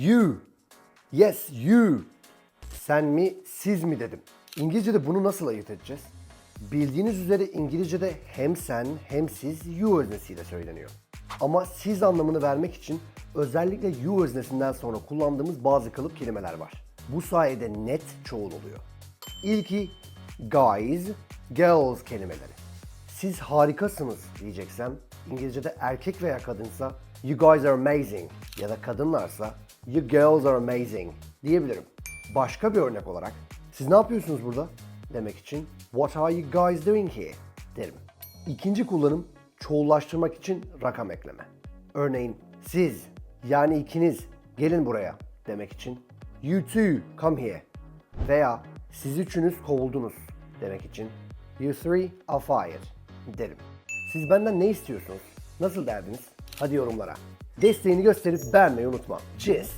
You. Yes, you. Sen mi, siz mi dedim. İngilizce'de bunu nasıl ayırt edeceğiz? Bildiğiniz üzere İngilizce'de hem sen hem siz you öznesiyle söyleniyor. Ama siz anlamını vermek için özellikle you öznesinden sonra kullandığımız bazı kalıp kelimeler var. Bu sayede net çoğul oluyor. İlki guys, girls kelimeleri. Siz harikasınız diyeceksem İngilizce'de erkek veya kadınsa you guys are amazing ya da kadınlarsa you girls are amazing diyebilirim. Başka bir örnek olarak siz ne yapıyorsunuz burada demek için what are you guys doing here derim. İkinci kullanım çoğullaştırmak için rakam ekleme. Örneğin siz yani ikiniz gelin buraya demek için you two come here veya siz üçünüz kovuldunuz demek için you three are fired derim. Siz benden ne istiyorsunuz? Nasıl derdiniz? Hadi yorumlara. Desteğini gösterip beğenmeyi unutma. Cheers!